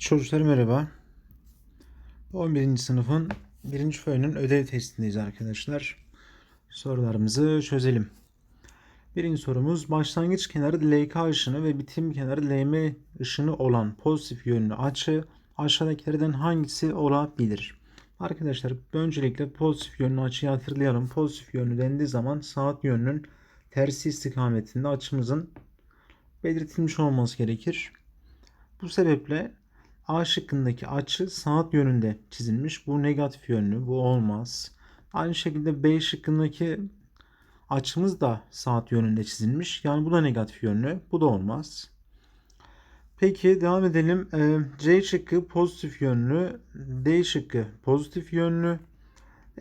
Çocuklar merhaba. 11. sınıfın 1. föyünün ödev testindeyiz arkadaşlar. Sorularımızı çözelim. Birinci sorumuz başlangıç kenarı LK ışını ve bitim kenarı LM ışını olan pozitif yönlü açı aşağıdakilerden hangisi olabilir? Arkadaşlar öncelikle pozitif yönlü açıyı hatırlayalım. Pozitif yönlü dendiği zaman saat yönünün tersi istikametinde açımızın belirtilmiş olması gerekir. Bu sebeple A şıkkındaki açı saat yönünde çizilmiş. Bu negatif yönlü. Bu olmaz. Aynı şekilde B şıkkındaki açımız da saat yönünde çizilmiş. Yani bu da negatif yönlü. Bu da olmaz. Peki devam edelim. Ee, C şıkkı pozitif yönlü. D şıkkı pozitif yönlü.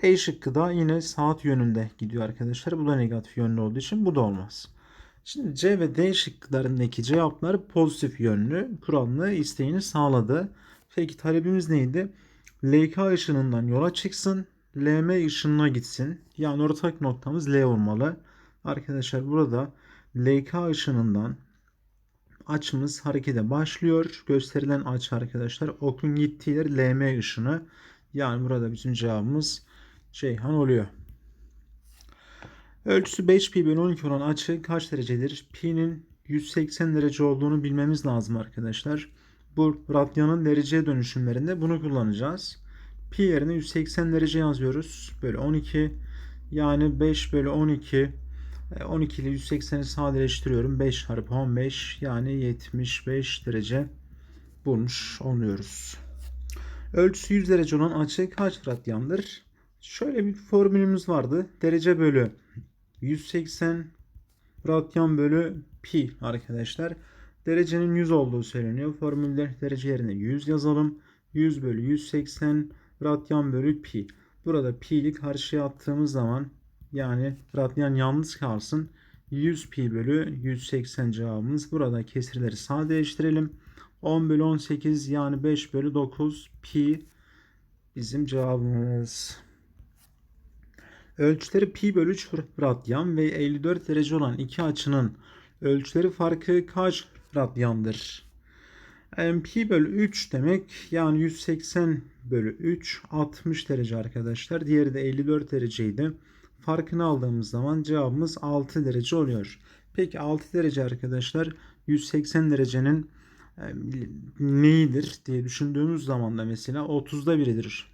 E şıkkı da yine saat yönünde gidiyor arkadaşlar. Bu da negatif yönlü olduğu için bu da olmaz. Şimdi C ve D şıklarındaki cevaplar pozitif yönlü kuralını isteğini sağladı. Peki talebimiz neydi? LK ışınından yola çıksın. LM ışınına gitsin. Yani ortak noktamız L olmalı. Arkadaşlar burada LK ışınından açımız harekete başlıyor. Gösterilen açı arkadaşlar okun gittiği yer LM ışını. Yani burada bizim cevabımız Ceyhan oluyor. Ölçüsü 5 pi bölü 12 olan açı kaç derecedir? Pi'nin 180 derece olduğunu bilmemiz lazım arkadaşlar. Bu radyanın dereceye dönüşümlerinde bunu kullanacağız. Pi yerine 180 derece yazıyoruz. Böyle 12 yani 5 bölü 12 12 ile 180'i sadeleştiriyorum. 5 çarpı 15 yani 75 derece bulmuş oluyoruz. Ölçüsü 100 derece olan açı kaç radyandır? Şöyle bir formülümüz vardı. Derece bölü 180 radyan bölü pi arkadaşlar. Derecenin 100 olduğu söyleniyor. Formülde derece yerine 100 yazalım. 100 bölü 180 radyan bölü pi. Burada pi'yi karşıya attığımız zaman yani radyan yalnız kalsın. 100 pi bölü 180 cevabımız. Burada kesirleri sadeleştirelim. 10 bölü 18 yani 5 bölü 9 pi bizim cevabımız. Ölçüleri pi bölü 3 radyan ve 54 derece olan iki açının ölçüleri farkı kaç radyandır? Yani pi bölü 3 demek yani 180 bölü 3 60 derece arkadaşlar. Diğeri de 54 dereceydi. Farkını aldığımız zaman cevabımız 6 derece oluyor. Peki 6 derece arkadaşlar 180 derecenin neyidir diye düşündüğümüz zaman da mesela 30'da biridir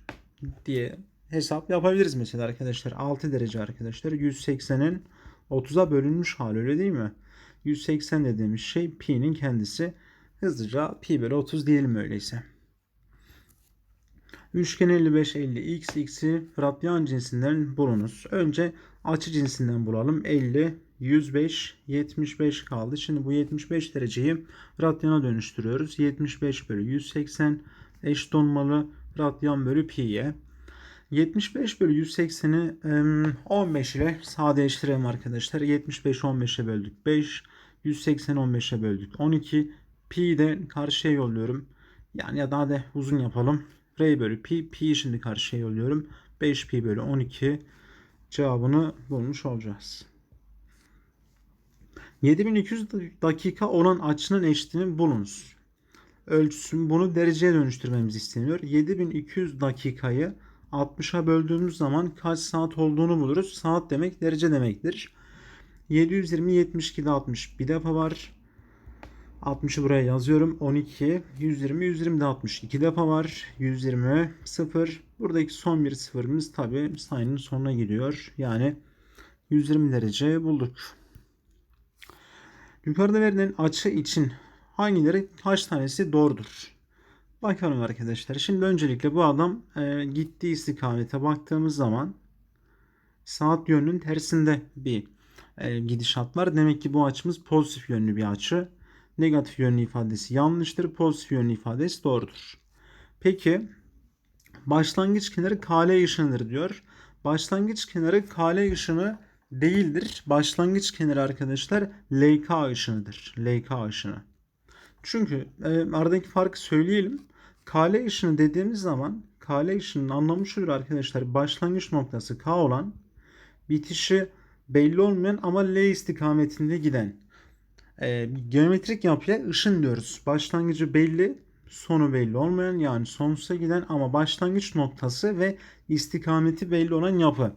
diye hesap yapabiliriz mesela arkadaşlar. 6 derece arkadaşlar. 180'in 30'a bölünmüş hali öyle değil mi? 180 dediğimiz şey pi'nin kendisi. Hızlıca pi bölü 30 diyelim öyleyse. Üçgen 55 50 x x'i radyan cinsinden bulunuz. Önce açı cinsinden bulalım. 50 105 75 kaldı. Şimdi bu 75 dereceyi radyana dönüştürüyoruz. 75 bölü 180 eşit olmalı radyan bölü pi'ye. 75 bölü 180'i 15 ile sadeleştirelim arkadaşlar. 75 15'e böldük 5. 180 15'e böldük 12. Pi'yi de karşıya yolluyorum. Yani ya daha da uzun yapalım. R bölü pi. Pi'yi şimdi karşıya yolluyorum. 5 pi bölü 12 cevabını bulmuş olacağız. 7200 dakika olan açının eşitini bulunuz. Ölçüsün bunu dereceye dönüştürmemiz isteniyor. 7200 dakikayı 60'a böldüğümüz zaman kaç saat olduğunu buluruz. Saat demek derece demektir. 720 72'de 60 bir defa var. 60'ı buraya yazıyorum. 12 120 120 de 60 iki defa var. 120 0. Buradaki son bir sıfırımız tabi sayının sonuna gidiyor. Yani 120 derece bulduk. Yukarıda verilen açı için hangileri kaç tanesi doğrudur? Bakalım arkadaşlar. Şimdi öncelikle bu adam e, gittiği istikamete baktığımız zaman saat yönünün tersinde bir e, gidişat var. Demek ki bu açımız pozitif yönlü bir açı. Negatif yönlü ifadesi yanlıştır. Pozitif yönlü ifadesi doğrudur. Peki başlangıç kenarı kale ışınıdır diyor. Başlangıç kenarı kale ışını değildir. Başlangıç kenarı arkadaşlar LK ışınıdır. LK ışını. Çünkü e, aradaki farkı söyleyelim. Kale ışını dediğimiz zaman kale ışının anlamı şudur arkadaşlar. Başlangıç noktası K olan bitişi belli olmayan ama L istikametinde giden e, geometrik yapıya ışın diyoruz. Başlangıcı belli sonu belli olmayan yani sonsuza giden ama başlangıç noktası ve istikameti belli olan yapı.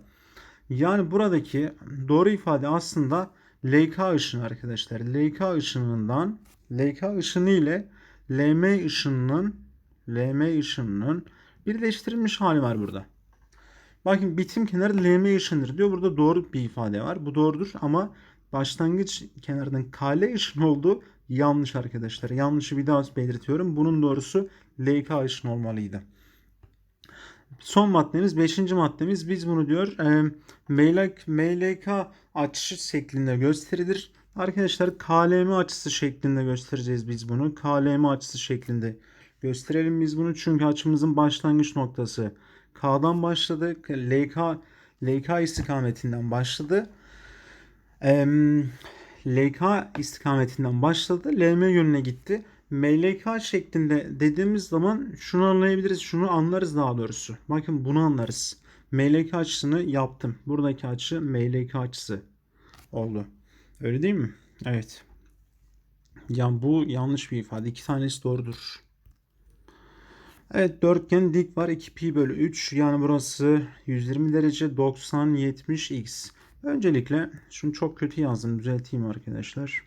Yani buradaki doğru ifade aslında LK ışını arkadaşlar. LK ışınından LK ışını ile LM ışınının LM ışınının birleştirilmiş hali var burada. Bakın bitim kenarı LM ışındır diyor. Burada doğru bir ifade var. Bu doğrudur ama başlangıç kenarının KL ışın olduğu yanlış arkadaşlar. Yanlışı bir daha belirtiyorum. Bunun doğrusu LK ışın olmalıydı. Son maddemiz 5. maddemiz biz bunu diyor e, MLK, MLK açısı şeklinde gösterilir. Arkadaşlar KLM açısı şeklinde göstereceğiz biz bunu. KLM açısı şeklinde gösterelim biz bunu. Çünkü açımızın başlangıç noktası K'dan başladı. LK LK istikametinden başladı. LK istikametinden başladı. LM yönüne gitti. MLK şeklinde dediğimiz zaman şunu anlayabiliriz. Şunu anlarız daha doğrusu. Bakın bunu anlarız. MLK açısını yaptım. Buradaki açı MLK açısı oldu. Öyle değil mi? Evet. Ya bu yanlış bir ifade. İki tanesi doğrudur. Evet dörtgen dik var 2 pi bölü 3 yani burası 120 derece 90 70 x. Öncelikle şunu çok kötü yazdım düzelteyim arkadaşlar.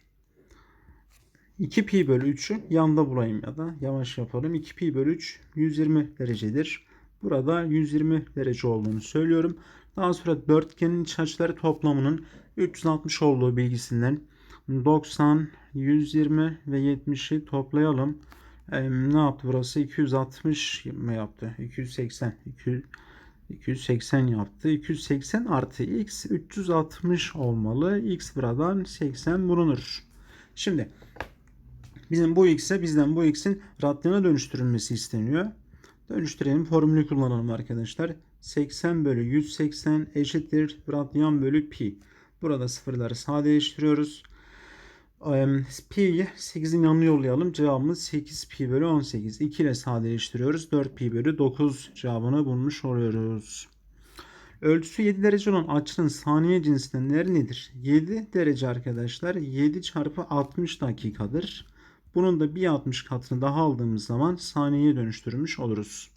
2 pi bölü 3'ü yanda bulayım ya da yavaş yapalım. 2 pi bölü 3 120 derecedir. Burada 120 derece olduğunu söylüyorum. Daha sonra dörtgenin iç açıları toplamının 360 olduğu bilgisinden 90, 120 ve 70'i toplayalım. Ne yaptı burası? 260 mı yaptı? 280. 200, 280 yaptı. 280 artı x 360 olmalı. x buradan 80 bulunur. Şimdi bizim bu x'e bizden bu x'in radyana dönüştürülmesi isteniyor. Dönüştürelim. Formülü kullanalım arkadaşlar. 80 bölü 180 eşittir radyan bölü pi. Burada sıfırları sadeleştiriyoruz. Pi'yi 8'in yanına yollayalım. Cevabımız 8 pi bölü 18. 2 ile sadeleştiriyoruz. 4 pi bölü 9 cevabını bulmuş oluyoruz. Ölçüsü 7 derece olan açının saniye cinsinden değeri nedir? 7 derece arkadaşlar 7 çarpı 60 dakikadır. Bunun da bir 60 katını daha aldığımız zaman saniyeye dönüştürmüş oluruz.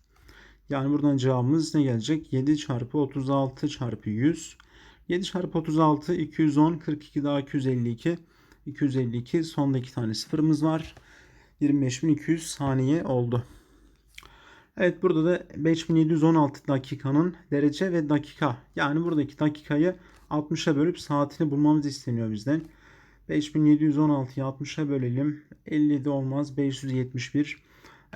Yani buradan cevabımız ne gelecek? 7 çarpı 36 çarpı 100. 7 çarpı 36 210 42 daha 252 252 sonda iki tane sıfırımız var. 25.200 saniye oldu. Evet burada da 5716 dakikanın derece ve dakika. Yani buradaki dakikayı 60'a bölüp saatini bulmamız isteniyor bizden. 5716'yı 60'a bölelim. 57 olmaz. 571.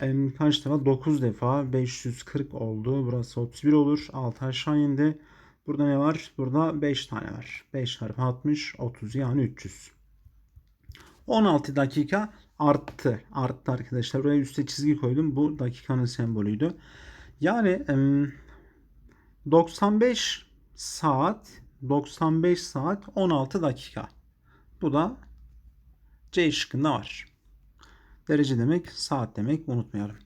Yani kaç defa? 9 defa. 540 oldu. Burası 31 olur. 6 aşağı indi. Burada ne var? Burada 5 tane var. 5 çarpı 60 30 yani 300. 16 dakika arttı. Arttı arkadaşlar. Buraya üstte çizgi koydum. Bu dakikanın sembolüydü. Yani 95 saat 95 saat 16 dakika. Bu da C şıkkında var. Derece demek saat demek unutmayalım.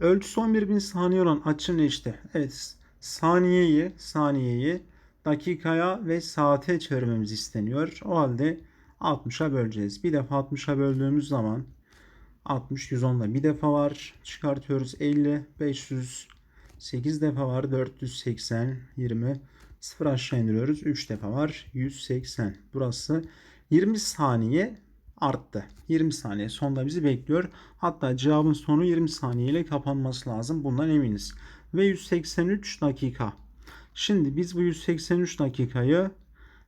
Ölçüsü 11.000 saniye olan açı ne işte? Evet saniyeyi saniyeyi dakikaya ve saate çevirmemiz isteniyor. O halde 60'a böleceğiz. Bir defa 60'a böldüğümüz zaman 60 110'da bir defa var. Çıkartıyoruz 50 500 8 defa var. 480 20 0 aşağı indiriyoruz. 3 defa var. 180. Burası 20 saniye arttı. 20 saniye sonda bizi bekliyor. Hatta cevabın sonu 20 saniye ile kapanması lazım. Bundan eminiz. Ve 183 dakika. Şimdi biz bu 183 dakikayı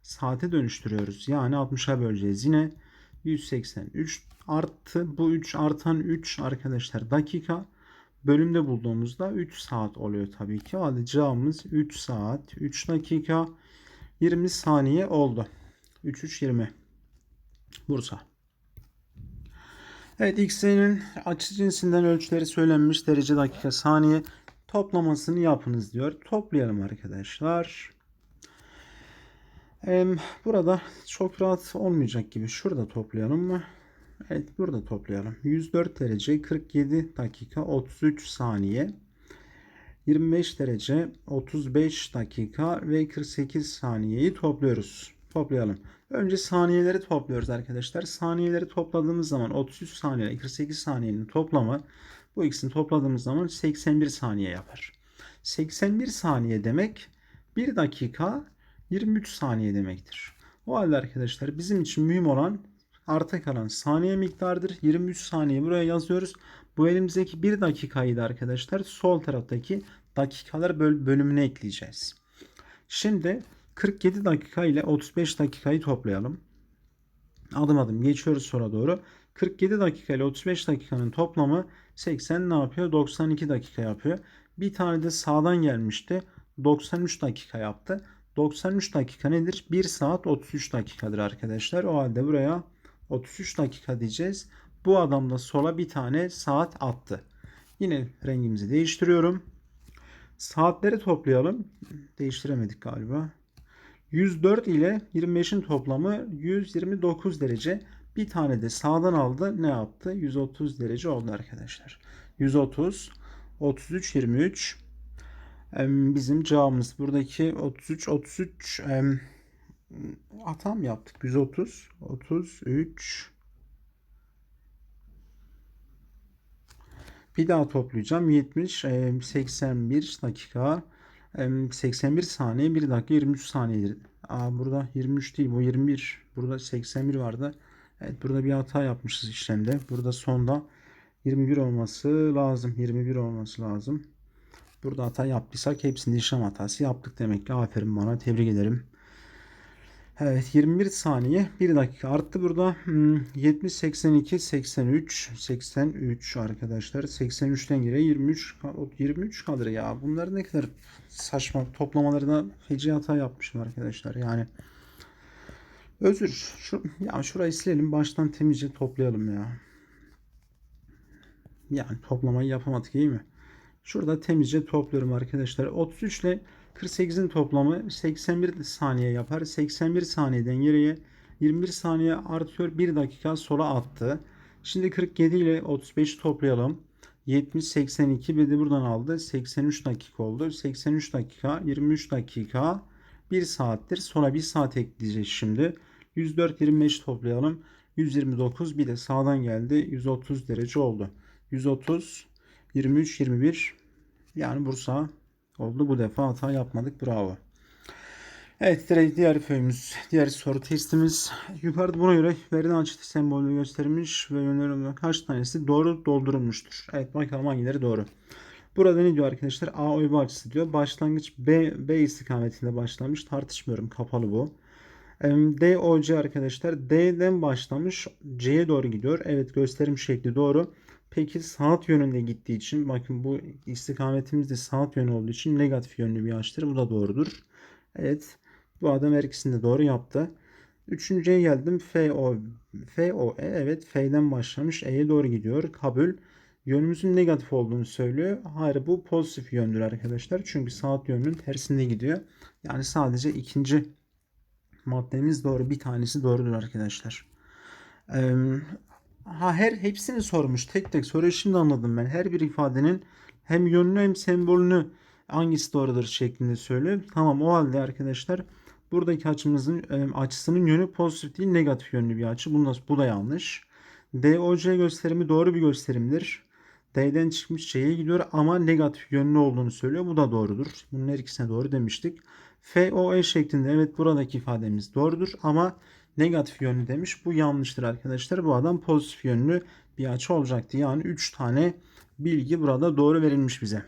saate dönüştürüyoruz. Yani 60'a böleceğiz. Yine 183 arttı. Bu 3 artan 3 arkadaşlar dakika. Bölümde bulduğumuzda 3 saat oluyor tabii ki. Hadi cevabımız 3 saat 3 dakika 20 saniye oldu. 3 3 20. Bursa. Evet X'nin açı cinsinden ölçüleri söylenmiş derece dakika saniye toplamasını yapınız diyor. Toplayalım arkadaşlar. Burada çok rahat olmayacak gibi. Şurada toplayalım mı? Evet burada toplayalım. 104 derece 47 dakika 33 saniye. 25 derece 35 dakika ve 48 saniyeyi topluyoruz. Toplayalım. Önce saniyeleri topluyoruz arkadaşlar. Saniyeleri topladığımız zaman 33 saniye ile 48 saniyenin toplamı bu ikisini topladığımız zaman 81 saniye yapar. 81 saniye demek 1 dakika 23 saniye demektir. O halde arkadaşlar bizim için mühim olan arta kalan saniye miktarıdır. 23 saniye buraya yazıyoruz. Bu elimizdeki 1 dakikayı da arkadaşlar sol taraftaki dakikalar böl bölümüne ekleyeceğiz. Şimdi 47 dakika ile 35 dakikayı toplayalım. Adım adım geçiyoruz sonra doğru. 47 dakika ile 35 dakikanın toplamı 80 ne yapıyor? 92 dakika yapıyor. Bir tane de sağdan gelmişti. 93 dakika yaptı. 93 dakika nedir? 1 saat 33 dakikadır arkadaşlar. O halde buraya 33 dakika diyeceğiz. Bu adam da sola bir tane saat attı. Yine rengimizi değiştiriyorum. Saatleri toplayalım. Değiştiremedik galiba. 104 ile 25'in toplamı 129 derece. Bir tane de sağdan aldı. Ne yaptı? 130 derece oldu arkadaşlar. 130, 33, 23. Bizim cevabımız buradaki 33, 33 em, atam yaptık. 130, 33. Bir daha toplayacağım. 70, em, 81 dakika. Em, 81 saniye 1 dakika 23 saniyedir. Aa, burada 23 değil bu 21. Burada 81 vardı. Evet burada bir hata yapmışız işlemde. Burada sonda 21 olması lazım. 21 olması lazım. Burada hata yaptıysak hepsinde işlem hatası yaptık demek ki. Aferin bana tebrik ederim. Evet 21 saniye 1 dakika arttı burada. Hmm, 70 82 83 83 arkadaşlar. 83'ten geriye 23 kal- 23 kalır ya. Bunlar ne kadar saçma toplamalarına feci hata yapmışım arkadaşlar. Yani özür. Şu ya şurayı silelim baştan temizce toplayalım ya. Yani toplamayı yapamadık iyi mi? Şurada temizce topluyorum arkadaşlar. 33 ile 48'in toplamı 81 saniye yapar. 81 saniyeden geriye 21 saniye artıyor. 1 dakika sola attı. Şimdi 47 ile 35'i toplayalım. 70, 82 bir de buradan aldı. 83 dakika oldu. 83 dakika, 23 dakika, 1 saattir. Sonra 1 saat ekleyeceğiz şimdi. 104, 25 toplayalım. 129 bir de sağdan geldi. 130 derece oldu. 130, 23, 21 yani Bursa oldu. Bu defa hata yapmadık. Bravo. Evet diğer föyümüz, diğer soru testimiz. Yukarıda buna göre verilen açıtı sembolü göstermiş ve yönlerin kaç tanesi doğru doldurulmuştur. Evet bakalım hangileri doğru. Burada ne diyor arkadaşlar? A oyba açısı diyor. Başlangıç B, B istikametinde başlamış. Tartışmıyorum. Kapalı bu. D, O, C arkadaşlar. D'den başlamış. C'ye doğru gidiyor. Evet gösterim şekli doğru. Peki saat yönünde gittiği için bakın bu istikametimiz de saat yönü olduğu için negatif yönlü bir açıdır. Bu da doğrudur. Evet. Bu adam her ikisini de doğru yaptı. Üçüncüye geldim. F, O. F, O. E, evet. F'den başlamış. E'ye doğru gidiyor. Kabul. Yönümüzün negatif olduğunu söylüyor. Hayır bu pozitif yöndür arkadaşlar. Çünkü saat yönünün tersinde gidiyor. Yani sadece ikinci maddemiz doğru. Bir tanesi doğrudur arkadaşlar. Ha her hepsini sormuş. Tek tek soruyu şimdi anladım ben. Her bir ifadenin hem yönünü hem sembolünü hangisi doğrudur şeklinde söylüyor. Tamam o halde arkadaşlar buradaki açımızın e, açısının yönü pozitif değil negatif yönlü bir açı. Bu, bu da yanlış. DOC gösterimi doğru bir gösterimdir. D'den çıkmış C'ye gidiyor ama negatif yönlü olduğunu söylüyor. Bu da doğrudur. Bunun her ikisine doğru demiştik. FOE şeklinde evet buradaki ifademiz doğrudur ama negatif yönlü demiş. Bu yanlıştır arkadaşlar. Bu adam pozitif yönlü bir açı olacaktı. Yani 3 tane bilgi burada doğru verilmiş bize.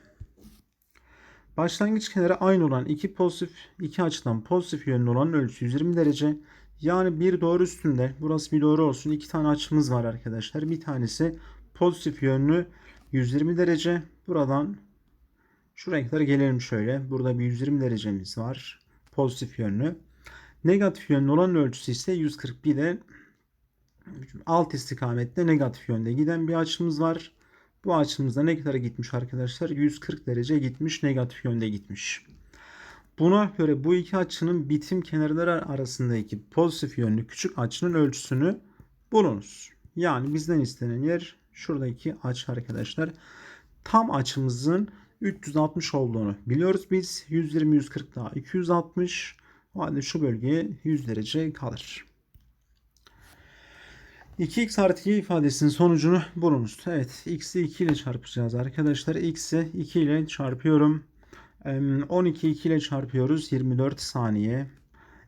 Başlangıç kenarı aynı olan iki pozitif iki açıdan pozitif yönlü olan ölçü 120 derece. Yani bir doğru üstünde burası bir doğru olsun. iki tane açımız var arkadaşlar. Bir tanesi pozitif yönlü 120 derece. Buradan şu renklere gelelim şöyle. Burada bir 120 derecemiz var. Pozitif yönlü. Negatif yönlü olan ölçüsü ise 141 de alt istikamette negatif yönde giden bir açımız var. Bu açımızda ne kadar gitmiş arkadaşlar? 140 derece gitmiş, negatif yönde gitmiş. Buna göre bu iki açının bitim kenarları arasındaki pozitif yönlü küçük açının ölçüsünü bulunuz. Yani bizden istenen yer şuradaki açı arkadaşlar. Tam açımızın 360 olduğunu biliyoruz biz. 120 140 daha 260 O halde şu bölgeye 100 derece kalır. 2x artı 2 ifadesinin sonucunu bulunuz. Evet x'i 2 ile çarpacağız arkadaşlar. x'i 2 ile çarpıyorum. 12 2 ile çarpıyoruz 24 saniye.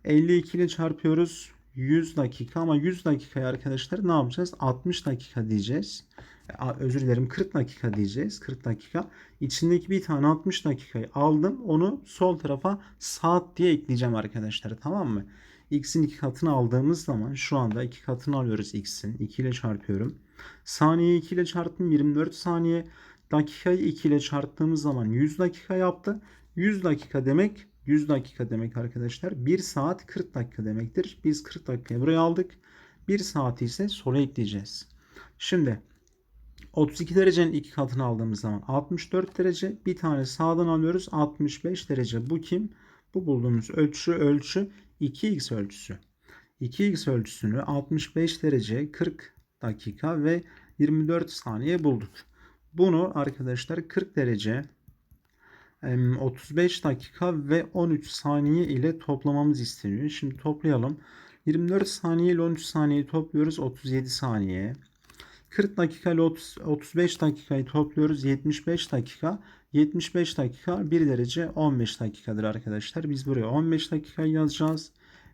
52 ile çarpıyoruz 100 dakika ama 100 dakikaya arkadaşlar ne yapacağız? 60 dakika diyeceğiz. Özür dilerim 40 dakika diyeceğiz. 40 dakika. İçindeki bir tane 60 dakikayı aldım. Onu sol tarafa saat diye ekleyeceğim arkadaşlar. Tamam mı? X'in iki katını aldığımız zaman şu anda iki katını alıyoruz X'in. 2 ile çarpıyorum. Saniyeyi 2 ile çarptım 24 saniye. Dakikayı 2 ile çarptığımız zaman 100 dakika yaptı. 100 dakika demek 100 dakika demek arkadaşlar. 1 saat 40 dakika demektir. Biz 40 dakikayı buraya aldık. 1 saati ise sola ekleyeceğiz. Şimdi 32 derecenin iki katını aldığımız zaman 64 derece. Bir tane sağdan alıyoruz. 65 derece. Bu kim? Bu bulduğumuz ölçü ölçü 2x ölçüsü. 2x ölçüsünü 65 derece 40 dakika ve 24 saniye bulduk. Bunu arkadaşlar 40 derece 35 dakika ve 13 saniye ile toplamamız isteniyor. Şimdi toplayalım. 24 saniye ile 13 saniyeyi topluyoruz. 37 saniye. 40 dakika ile 30, 35 dakikayı topluyoruz. 75 dakika. 75 dakika 1 derece 15 dakikadır arkadaşlar. Biz buraya 15 dakikayı yazacağız.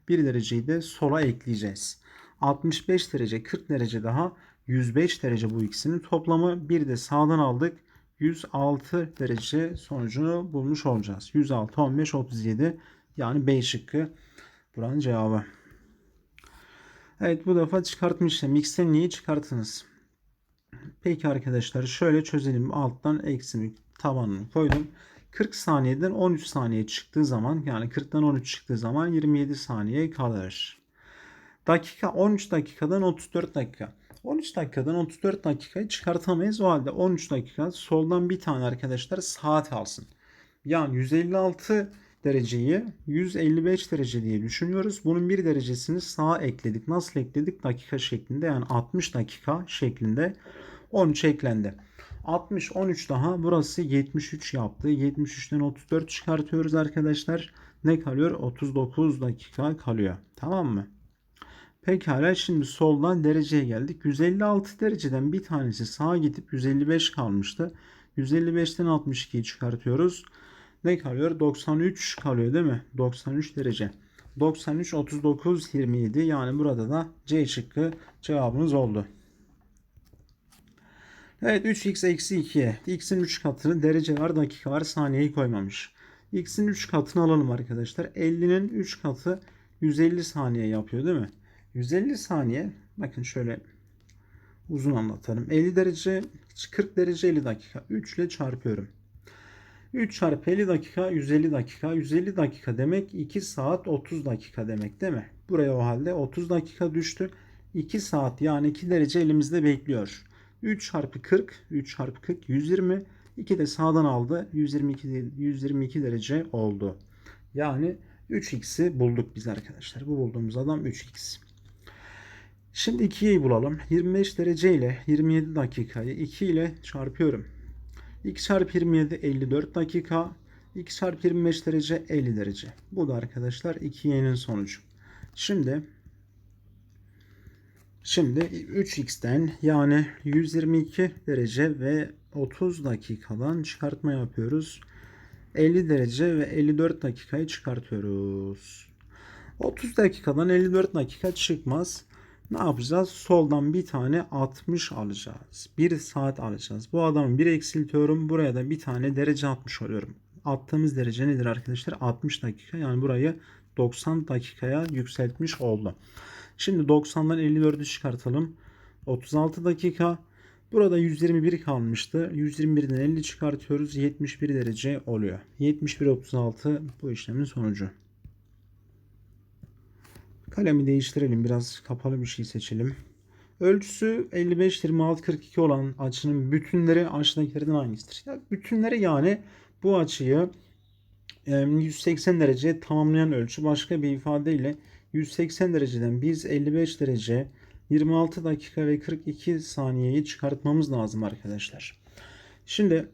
1 dereceyi de sola ekleyeceğiz. 65 derece 40 derece daha 105 derece bu ikisinin toplamı. Bir de sağdan aldık. 106 derece sonucunu bulmuş olacağız. 106, 15, 37 yani B şıkkı buranın cevabı. Evet bu defa çıkartma işlemi. X'ten niye çıkartınız? Peki arkadaşlar şöyle çözelim. Alttan eksimi tabanını koydum. 40 saniyeden 13 saniye çıktığı zaman yani 40'tan 13 çıktığı zaman 27 saniye kalır. Dakika 13 dakikadan 34 dakika. 13 dakikadan 34 dakikayı çıkartamayız. O halde 13 dakika soldan bir tane arkadaşlar saat alsın. Yani 156 dereceyi 155 derece diye düşünüyoruz. Bunun bir derecesini sağa ekledik. Nasıl ekledik? Dakika şeklinde yani 60 dakika şeklinde 13 eklendi. 60 13 daha burası 73 yaptı. 73'ten 34 çıkartıyoruz arkadaşlar. Ne kalıyor? 39 dakika kalıyor. Tamam mı? Pekala şimdi soldan dereceye geldik. 156 dereceden bir tanesi sağa gidip 155 kalmıştı. 155'ten 62'yi çıkartıyoruz. Ne kalıyor? 93 kalıyor değil mi? 93 derece. 93, 39, 27 yani burada da C şıkkı cevabınız oldu. Evet 3x eksi 2'ye x'in 3 katını derece var dakika var saniyeyi koymamış. x'in 3 katını alalım arkadaşlar. 50'nin 3 katı 150 saniye yapıyor değil mi? 150 saniye bakın şöyle uzun anlatalım. 50 derece 40 derece 50 dakika. 3 ile çarpıyorum. 3 çarpı 50 dakika 150 dakika. 150 dakika demek 2 saat 30 dakika demek değil mi? Buraya o halde 30 dakika düştü. 2 saat yani 2 derece elimizde bekliyor. 3 çarpı 40 3 çarpı 40 120 2 de sağdan aldı 122 122 derece oldu. Yani 3x'i bulduk biz arkadaşlar. Bu bulduğumuz adam 3x. Şimdi 2'yi bulalım. 25 derece ile 27 dakikayı 2 ile çarpıyorum. 2 çarpı 27 54 dakika. 2 çarpı 25 derece 50 derece. Bu da arkadaşlar 2y'nin sonucu. Şimdi Şimdi 3x'ten yani 122 derece ve 30 dakikadan çıkartma yapıyoruz. 50 derece ve 54 dakikayı çıkartıyoruz. 30 dakikadan 54 dakika çıkmaz. Ne yapacağız? Soldan bir tane 60 alacağız. 1 saat alacağız. Bu adamı bir eksiltiyorum. Buraya da bir tane derece 60 alıyorum. Attığımız derece nedir arkadaşlar? 60 dakika. Yani burayı 90 dakikaya yükseltmiş oldu. Şimdi 90'dan 54'ü çıkartalım. 36 dakika. Burada 121 kalmıştı. 121'den 50 çıkartıyoruz. 71 derece oluyor. 71 36 bu işlemin sonucu. Kalemi değiştirelim. Biraz kapalı bir şey seçelim. Ölçüsü 55 26 42 olan açının bütünleri aşağıdakilerden hangisidir? Ya bütünleri yani bu açıyı 180 derece tamamlayan ölçü başka bir ifadeyle 180 dereceden biz 55 derece 26 dakika ve 42 saniyeyi çıkartmamız lazım arkadaşlar. Şimdi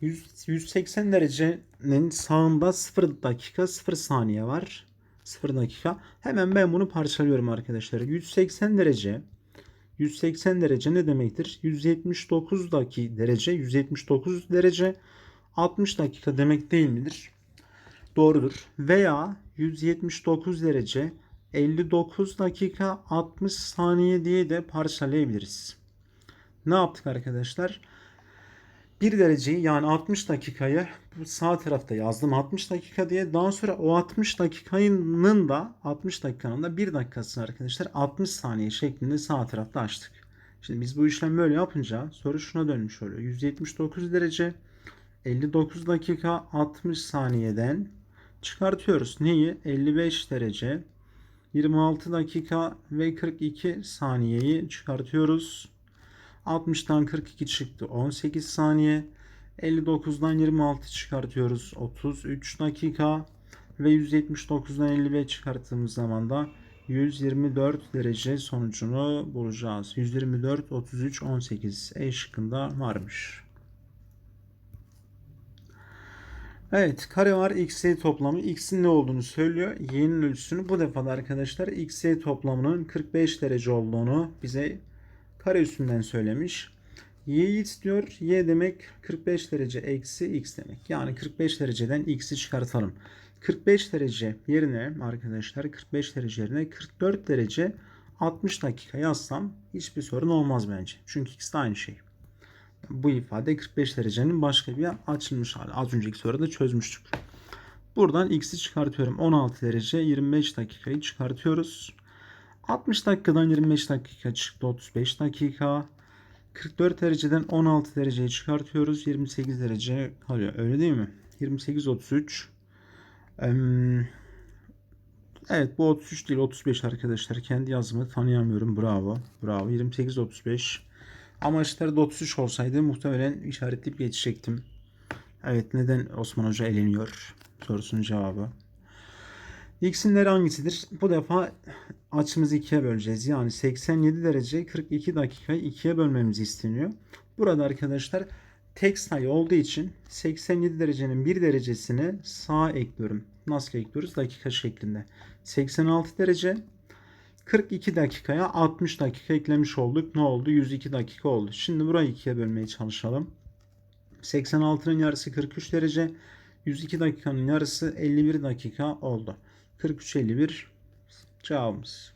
180 derecenin sağında 0 dakika 0 saniye var. 0 dakika. Hemen ben bunu parçalıyorum arkadaşlar. 180 derece 180 derece ne demektir? 179 dakika derece 179 derece 60 dakika demek değil midir? Doğrudur. Veya 179 derece 59 dakika 60 saniye diye de parçalayabiliriz. Ne yaptık arkadaşlar? 1 dereceyi yani 60 dakikayı sağ tarafta yazdım 60 dakika diye. Daha sonra o 60 dakikanın da 60 dakikanın da 1 dakikasını arkadaşlar 60 saniye şeklinde sağ tarafta açtık. Şimdi biz bu işlemi böyle yapınca soru şuna dönmüş oluyor. 179 derece 59 dakika 60 saniyeden çıkartıyoruz. Neyi? 55 derece 26 dakika ve 42 saniyeyi çıkartıyoruz. 60'tan 42 çıktı 18 saniye. 59'dan 26 çıkartıyoruz 33 dakika. Ve 179'dan 55 çıkarttığımız zaman da 124 derece sonucunu bulacağız. 124, 33, 18 E şıkkında varmış. Evet kare var xy toplamı x'in ne olduğunu söylüyor. Y'nin ölçüsünü bu defa da arkadaşlar xy toplamının 45 derece olduğunu bize kare üstünden söylemiş. Y'yi istiyor. Y demek 45 derece eksi x demek. Yani 45 dereceden x'i çıkartalım. 45 derece yerine arkadaşlar 45 derece yerine 44 derece 60 dakika yazsam hiçbir sorun olmaz bence. Çünkü ikisi de aynı şey. Bu ifade 45 derecenin başka bir açılmış hali. Az önceki soruda çözmüştük. Buradan x'i çıkartıyorum. 16 derece 25 dakikayı çıkartıyoruz. 60 dakikadan 25 dakika çıktı 35 dakika. 44 dereceden 16 dereceyi çıkartıyoruz. 28 derece kalıyor. Öyle değil mi? 28 33. Evet bu 33 değil 35 arkadaşlar. Kendi yazımı tanıyamıyorum. Bravo. Bravo. 28 35. Ama işlerde 33 olsaydı muhtemelen işaretleyip geçecektim. Evet neden Osman Hoca eleniyor? Sorusunun cevabı. X'in değeri hangisidir? Bu defa açımızı ikiye böleceğiz. Yani 87 derece 42 dakikayı ikiye bölmemiz isteniyor. Burada arkadaşlar tek sayı olduğu için 87 derecenin bir derecesini sağa ekliyorum. Nasıl ekliyoruz? Dakika şeklinde. 86 derece 42 dakikaya 60 dakika eklemiş olduk. Ne oldu? 102 dakika oldu. Şimdi burayı ikiye bölmeye çalışalım. 86'nın yarısı 43 derece. 102 dakikanın yarısı 51 dakika oldu. 43 51 cevabımız.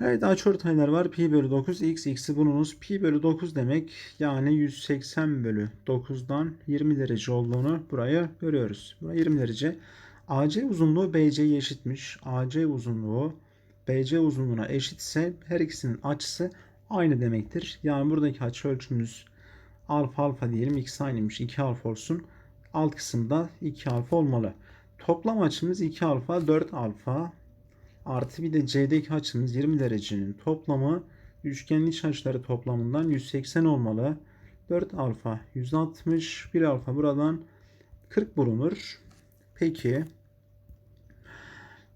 Evet açıortaylar var. Pi bölü 9 x x'i bulunuz. Pi bölü 9 demek yani 180 bölü 9'dan 20 derece olduğunu buraya görüyoruz. Buraya 20 derece. AC uzunluğu BC'ye eşitmiş. AC uzunluğu BC uzunluğuna eşitse her ikisinin açısı aynı demektir. Yani buradaki açı ölçümüz alfa alfa diyelim. X aynıymış. 2 alfa olsun. Alt kısımda 2 alfa olmalı. Toplam açımız 2 alfa 4 alfa artı bir de C'deki açımız 20 derecenin toplamı üçgenin iç açıları toplamından 180 olmalı. 4 alfa 160 1 alfa buradan 40 bulunur. Peki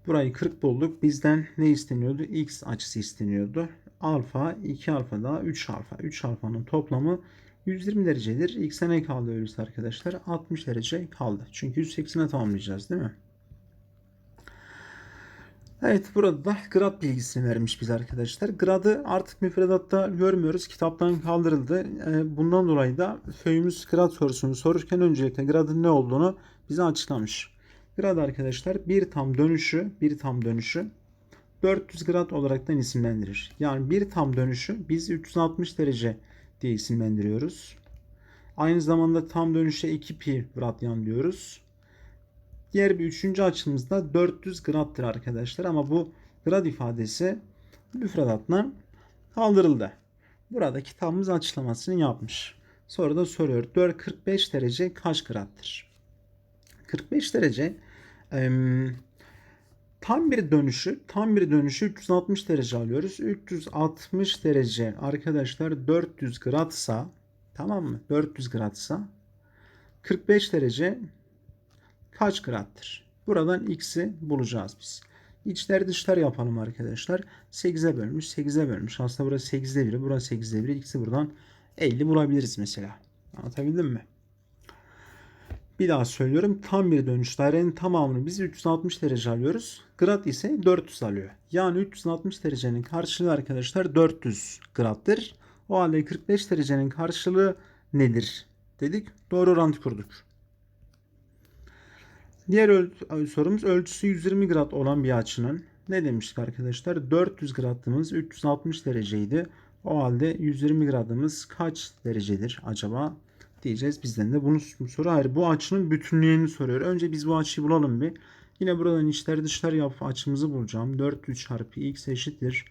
burayı 40 bulduk. Bizden ne isteniyordu? X açısı isteniyordu. Alfa 2 alfa daha 3 alfa. 3 alfanın toplamı 120 derecedir. X'e ne kaldı öyleyse arkadaşlar? 60 derece kaldı. Çünkü 180'e tamamlayacağız değil mi? Evet burada da grad bilgisini vermiş biz arkadaşlar. Gradı artık müfredatta görmüyoruz. Kitaptan kaldırıldı. Ee, bundan dolayı da föyümüz grad sorusunu sorurken öncelikle gradın ne olduğunu bize açıklamış. Grad arkadaşlar bir tam dönüşü, bir tam dönüşü 400 grad olaraktan isimlendirir. Yani bir tam dönüşü biz 360 derece diye isimlendiriyoruz. Aynı zamanda tam dönüşe 2 pi radyan diyoruz. Diğer bir üçüncü açımızda 400 grad'tır arkadaşlar. Ama bu grad ifadesi müfredatla kaldırıldı. Burada kitabımız açıklamasını yapmış. Sonra da soruyor. 4 45 derece kaç graddır? 45 derece tam bir dönüşü tam bir dönüşü 360 derece alıyoruz. 360 derece arkadaşlar 400 gradsa tamam mı? 400 gradsa 45 derece kaç graddır? Buradan x'i bulacağız biz. İçler dışlar yapalım arkadaşlar. 8'e bölmüş 8'e bölmüş. Aslında burası 8'de 1'i burası 8'de 1'i. X'i buradan 50 bulabiliriz mesela. Anlatabildim mi? Bir daha söylüyorum. Tam bir dönüş dairenin tamamını biz 360 derece alıyoruz. Grad ise 400 alıyor. Yani 360 derecenin karşılığı arkadaşlar 400 graddır. O halde 45 derecenin karşılığı nedir dedik. Doğru orantı kurduk. Diğer sorumuz ölçüsü 120 grad olan bir açının ne demiştik arkadaşlar? 400 gradımız 360 dereceydi. O halde 120 gradımız kaç derecedir acaba diyeceğiz. Bizden de bunu bu soru ayrı. Bu açının bütünlüğünü soruyor. Önce biz bu açıyı bulalım bir. Yine buradan içler dışlar yap açımızı bulacağım. 400 çarpı x eşittir.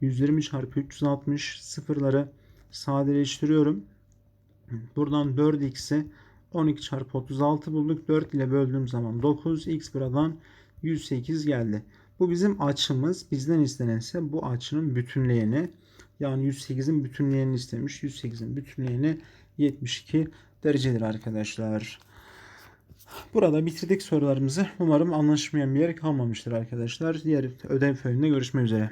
120 çarpı 360 sıfırları sadeleştiriyorum. Buradan 4x'i 12 çarpı 36 bulduk. 4 ile böldüğüm zaman 9. X buradan 108 geldi. Bu bizim açımız. Bizden istenen ise bu açının bütünleyeni. Yani 108'in bütünleyeni istemiş. 108'in bütünleyeni 72 derecedir arkadaşlar. Burada bitirdik sorularımızı. Umarım anlaşmayan bir yer kalmamıştır arkadaşlar. Diğer ödev föyünde görüşmek üzere.